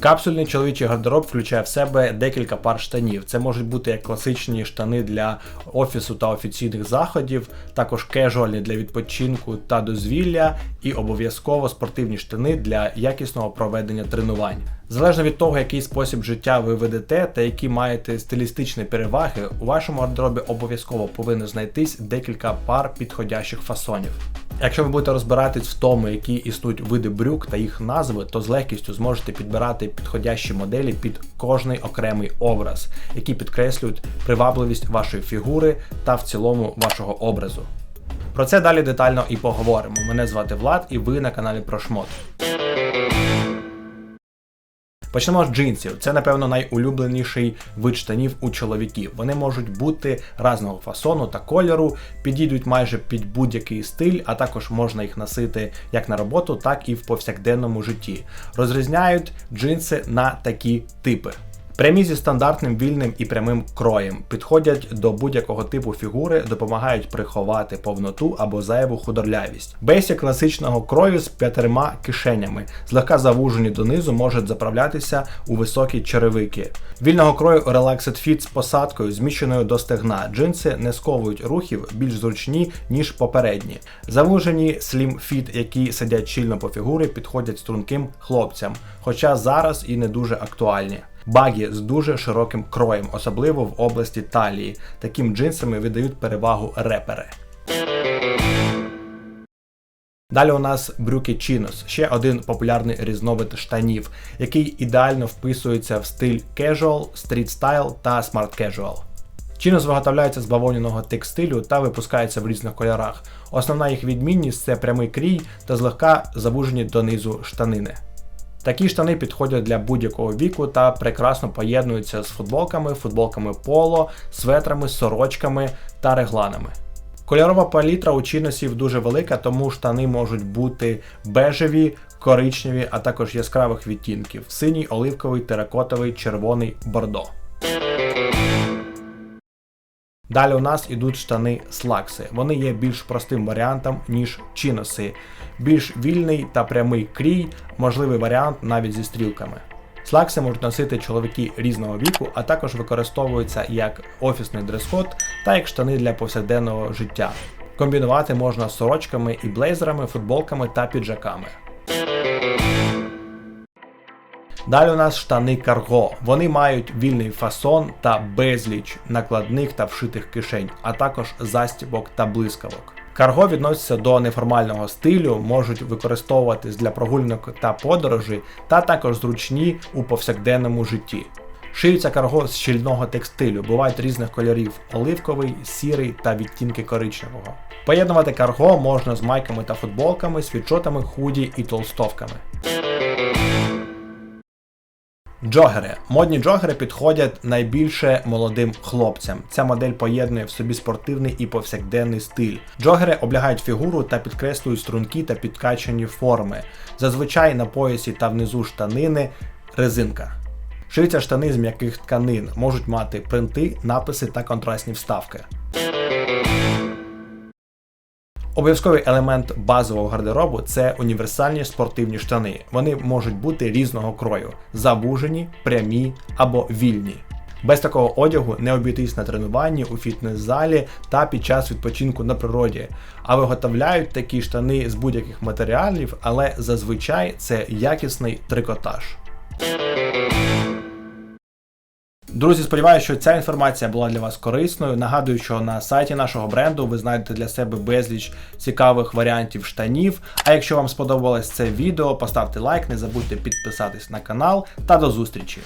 Капсульний чоловічий гардероб включає в себе декілька пар штанів. Це можуть бути як класичні штани для офісу та офіційних заходів, також кежуальні для відпочинку та дозвілля, і обов'язково спортивні штани для якісного проведення тренувань. Залежно від того, який спосіб життя ви ведете та які маєте стилістичні переваги, у вашому гардеробі обов'язково повинно знайтись декілька пар підходящих фасонів. Якщо ви будете розбиратись в тому, які існують види брюк та їх назви, то з легкістю зможете підбирати підходящі моделі під кожний окремий образ, які підкреслюють привабливість вашої фігури та в цілому вашого образу. Про це далі детально і поговоримо. Мене звати Влад, і ви на каналі Прошмот. Почнемо з джинсів. Це, напевно, найулюбленіший вид штанів у чоловіків. Вони можуть бути разного фасону та кольору, підійдуть майже під будь-який стиль, а також можна їх носити як на роботу, так і в повсякденному житті. Розрізняють джинси на такі типи. Прямі зі стандартним вільним і прямим кроєм підходять до будь-якого типу фігури, допомагають приховати повноту або зайву худорлявість. Бейсі класичного крою з п'ятьма кишенями, злегка завужені донизу, можуть заправлятися у високі черевики. Вільного крою Relaxed Fit з посадкою, зміщеною до стегна. Джинси не сковують рухів більш зручні, ніж попередні. Завужені Slim Fit, які сидять щільно по фігурі, підходять струнким хлопцям, хоча зараз і не дуже актуальні. Багі з дуже широким кроєм, особливо в області талії. Таким джинсами видають перевагу репери. Далі у нас брюки Chinos, ще один популярний різновид штанів, який ідеально вписується в стиль casual, street style та smart casual. Chinos виготовляється з бавовняного текстилю та випускається в різних кольорах. Основна їх відмінність це прямий крій та злегка завужені донизу штанини. Такі штани підходять для будь-якого віку та прекрасно поєднуються з футболками, футболками поло, светрами, сорочками та регланами. Кольорова палітра у чиносів дуже велика, тому штани можуть бути бежеві, коричневі, а також яскравих відтінків: синій, оливковий, теракотовий, червоний, бордо. Далі у нас ідуть штани слакси. Вони є більш простим варіантом, ніж чиноси. Більш вільний та прямий крій, можливий варіант навіть зі стрілками. Слакси можуть носити чоловіки різного віку, а також використовуються як офісний дрес-код та як штани для повсякденного життя. Комбінувати можна сорочками і блейзерами, футболками та піджаками. Далі у нас штани карго. Вони мають вільний фасон та безліч накладних та вшитих кишень, а також застібок та блискавок. Карго відносяться до неформального стилю, можуть використовуватись для прогулянок та подорожей, та також зручні у повсякденному житті. Шиються карго з щільного текстилю, бувають різних кольорів оливковий, сірий та відтінки коричневого. Поєднувати карго можна з майками та футболками, світшотами, худі і толстовками. Джогери. Модні джогери підходять найбільше молодим хлопцям. Ця модель поєднує в собі спортивний і повсякденний стиль. Джогери облягають фігуру та підкреслюють струнки та підкачані форми. Зазвичай на поясі та внизу штанини резинка. Шиються штани з м'яких тканин, можуть мати принти, написи та контрастні вставки. Обов'язковий елемент базового гардеробу це універсальні спортивні штани. Вони можуть бути різного крою, завужені, прямі або вільні. Без такого одягу не обійтись на тренуванні у фітнес-залі та під час відпочинку на природі, а виготовляють такі штани з будь-яких матеріалів, але зазвичай це якісний трикотаж. Друзі, сподіваюся, що ця інформація була для вас корисною. Нагадую, що на сайті нашого бренду ви знайдете для себе безліч цікавих варіантів штанів. А якщо вам сподобалось це відео, поставте лайк, не забудьте підписатись на канал та до зустрічі!